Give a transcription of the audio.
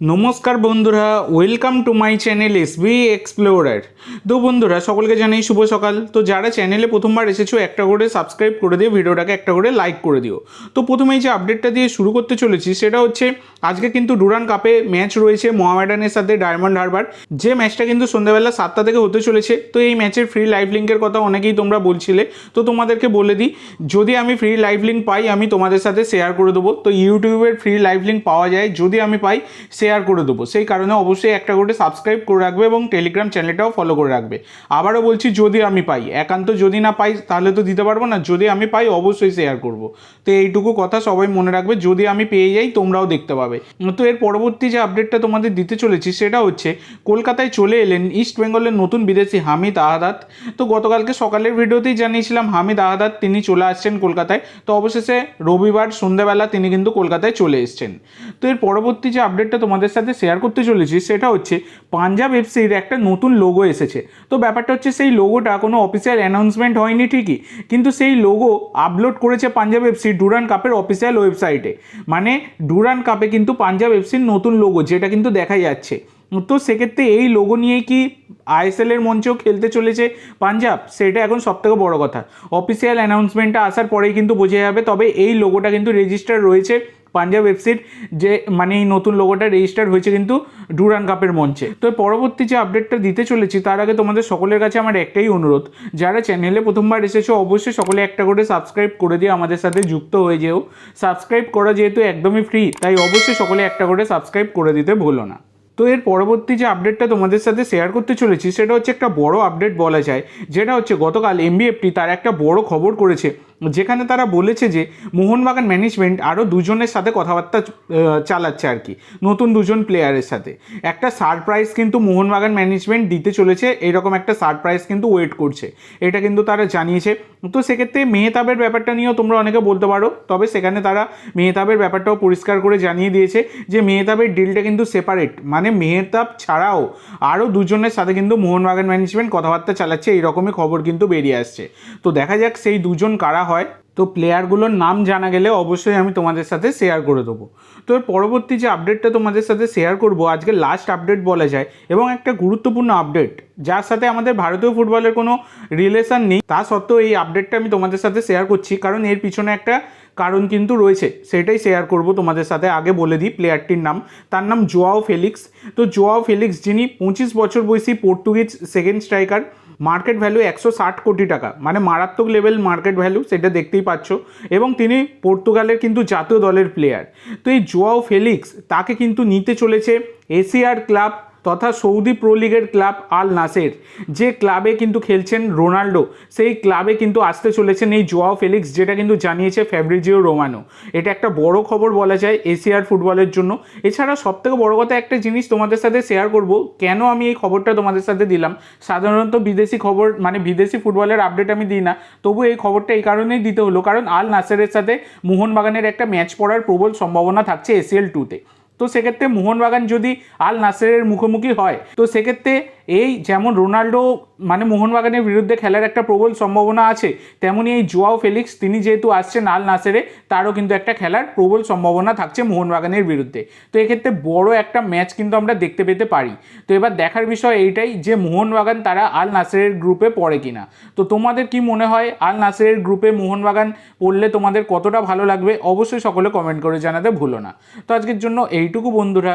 নমস্কার বন্ধুরা welcome to my channel S B explorer তো বন্ধুরা, সকলকে জানাই শুভ সকাল। তো যারা চ্যানেলে প্রথমবার এসেছ, একটা করে সাবস্ক্রাইব করে দিও, ভিডিওটাকে একটা করে লাইক করে দিও। তো প্রথমেই যে আপডেটটা দিয়ে শুরু করতে চলেছি, সেটা হচ্ছে, আজকে কিন্তু ডুরান কাপে ম্যাচ রয়েছে মোহামেডানের সাথে ডায়মন্ড হারবার যে ম্যাচটা কিন্তু সন্ধ্যাবেলা সাতটা থেকে হতে চলেছে। তো এই ম্যাচের ফ্রি লাইভ লিঙ্কের কথা অনেকেই তোমরা বলছিলে। তো তোমাদেরকে বলে দিই, যদি আমি ফ্রি লাইভ লিঙ্ক পাই, আমি তোমাদের সাথে শেয়ার করে দেবো। তো ইউটিউবের ফ্রি লাইভ লিঙ্ক পাওয়া যায়। যদি আমি পাই শেয়ার করে দেবো। সেই কারণে অবশ্যই একটা করে সাবস্ক্রাইব করে রাখবে এবং টেলিগ্রাম চ্যানেলটাও ফলো করে রাখবে। আবারও বলছি, যদি আমি পাই, একান্ত যদি না পাই, তাহলে তো দিতে পারব না। যদি আমি পাই, অবশ্যই শেয়ার করব। তো এইটুকু কথা সবাই মনে রাখবে, যদি আমি পেয়ে যাই, তোমরাও দেখতে পাবে। তো এর পরবর্তী যে আপডেটটা তোমাদের দিতে চলেছি, সেটা হচ্ছে, কলকাতায় চলে এলেন ইস্ট বেঙ্গলের নতুন বিদেশি হামিদ আহাদাত তো গতকালকে সকালের ভিডিওতেই জানিয়েছিলাম, হামিদ আহাদাত তিনি চলে আসছেন কলকাতায়। তো অবশেষে রবিবার সন্ধ্যাবেলা তিনি কিন্তু কলকাতায় চলে এসছেন। তো এর পরবর্তী যে আপডেটটা তোমাদের সাথে শেয়ার করতে চলেছি, সেটা হচ্ছে পাঞ্জাব এফসির একটা নতুন লোগো এসেছে। তো ব্যাপারটা হচ্ছে সেই লোগোটা কোনো অফিসিয়াল অ্যানাউন্সমেন্ট হয়নি ঠিকই, কিন্তু সেই লোগো আপলোড করেছে পাঞ্জাব এফসি ডুরান কাপের অফিসিয়াল ওয়েবসাইটে মানে ডুরান কাপে কিন্তু পাঞ্জাব এফসির নতুন লোগো যেটা কিন্তু দেখা যাচ্ছে। তো সেক্ষেত্রে এই লোগো নিয়ে কি আইএসএল এর মঞ্চেও খেলতে চলেছে পাঞ্জাব? সেটা এখন সবথেকে বড় কথা। অফিসিয়াল অ্যানাউন্সমেন্টটা আসার পরেই কিন্তু বোঝা যাবে, তবে এই লোগোটা কিন্তু রেজিস্টার রয়েছে পাঞ্জাব এফসির যে মানে এই নতুন লোগোটা রেজিস্টার হয়েছে কিন্তু ডুরান কাপের মঞ্চে। তো পরবর্তী যে আপডেটটা দিতে চলেছি, তার আগে তোমাদের সকলের কাছে আমার একটাই অনুরোধ, যারা চ্যানেলে প্রথমবার এসেছ, অবশ্যই সকলে একটা করে সাবস্ক্রাইব করে দিয়ে আমাদের সাথে যুক্ত হয়ে যেও। সাবস্ক্রাইব করা যেহেতু একদমই ফ্রি তাই অবশ্যই সকলে একটা করে সাবস্ক্রাইব করে দিতে ভুলো না। তো এর পরবর্তী যে আপডেটটা তোমাদের সাথে শেয়ার করতে চলেছি, সেটা হচ্ছে একটা বড় আপডেট বলা যায়, যেটা হচ্ছে গতকাল এমবিএফটি তার একটা বড় খবর করেছে। যেখানে তারা বলেছে যে মোহনবাগান ম্যানেজমেন্ট আরও দুজনের সাথে কথাবার্তা চালাচ্ছে আর কি, নতুন দুজন প্লেয়ারের সাথে। একটা সারপ্রাইজ কিন্তু মোহনবাগান ম্যানেজমেন্ট দিতে চলেছে, এরকম একটা সারপ্রাইজ কিন্তু ওয়েট করছে। এটা কিন্তু তারা জানিয়েছে। তো সেক্ষেত্রে মেহতাবের ব্যাপারটা নিয়েও তোমরা অনেকে বলতে পারো, তবে সেখানে তারা মেহতাবের ব্যাপারটাও পরিষ্কার করে জানিয়ে দিয়েছে যে মেহতাবের ডিলটা কিন্তু সেপারেট মানে মেহতাব ছাড়াও আরও দুজনের সাথে কিন্তু মোহনবাগান ম্যানেজমেন্ট কথাবার্তা চালাচ্ছে এইরকমই খবর কিন্তু বেরিয়ে আসছে। তো দেখা যাক সেই দুজন কারা হয়। তো প্লেয়ারগুলোর নাম জানা গেলে অবশ্যই আমি তোমাদের সাথে শেয়ার করে দেবো। তো পরবর্তী যে আপডেটটা তোমাদের সাথে শেয়ার করব, আজকে লাস্ট আপডেট বলা যায় এবং একটা গুরুত্বপূর্ণ আপডেট যার সাথে আমাদের ভারতীয় ফুটবলের কোনো রিলেশন নেই, তা সত্ত্বেও এই আপডেটটা আমি তোমাদের সাথে শেয়ার করছি, কারণ এর পিছনে একটা কারণ কিন্তু রয়েছে, সেটাই শেয়ার করব তোমাদের সাথে, আগে বলে দিই প্লেয়ারটির নাম, তার নাম জোয়াও ফেলিক্স। তো জোয়াও ফেলিক্স, যিনি পঁচিশ বছর বয়সী Portuguese second striker market value একশো ষাট কোটি টাকা। মানে মারাত্মক লেভেল মার্কেট ভ্যালু সেটা দেখতেই পাচ্ছ। এবং তিনি পর্তুগালের কিন্তু জাতীয় দলের প্লেয়ার তো এই জোয়াও ফেলিক্স তাকে কিন্তু নিতে চলেছে এশিয়ার ক্লাব তথা সৌদি প্রো লিগের ক্লাব আল নাসের। যে ক্লাবে কিন্তু খেলছেন রোনাল্ডো, সেই ক্লাবে কিন্তু আসতে চলেছেন এই জোয়াও ফেলিক্স, যেটা কিন্তু জানিয়েছে ফ্যাব্রিজিও রোমানো। এটা একটা বড় খবর বলা যায় এশিয়ার ফুটবলের জন্য। এছাড়া সবথেকে বড় কথা একটা জিনিস তোমাদের সাথে শেয়ার করব, কেন আমি এই খবরটা তোমাদের সাথে দিলাম? সাধারণত বিদেশি খবর মানে বিদেশি ফুটবলের আপডেট আমি দিই না, তবু এই খবরটা এই কারণেই দিতে হলো। কারণ আল নাসেরের সাথে মোহনবাগানের একটা ম্যাচ পড়ার প্রবল সম্ভাবনা থাকছে এসিএল টুতে তো সেক্ষেত্রে মোহনবাগান যদি আল নাসেরের মুখোমুখি হয় তো সেক্ষেত্রে এই যেমন রোনাল্ডো মানে মোহনবাগানের বিরুদ্ধে খেলার একটা প্রবল সম্ভাবনা আছে, তেমনি এই জোয়াও ফেলিক্স, তিনি যেহেতু আসছেন আল নাসেরে, তারও কিন্তু একটা খেলার প্রবল সম্ভাবনা থাকছে মোহনবাগানের বিরুদ্ধে। তো এক্ষেত্রে বড় একটা ম্যাচ কিন্তু আমরা দেখতে পেতে পারি। তো এবার দেখার বিষয় এইটাই যে মোহনবাগান তারা আল নাসেরের গ্রুপে পড়ে কিনা। তো তোমাদের কি মনে হয়, আল নাসেরের গ্রুপে মোহনবাগান পড়লে তোমাদের কতটা ভালো লাগবে? অবশ্যই সকলে কমেন্ট করে জানাতে ভুলো না। তো আজকের জন্য এইটুকু বন্ধুরা।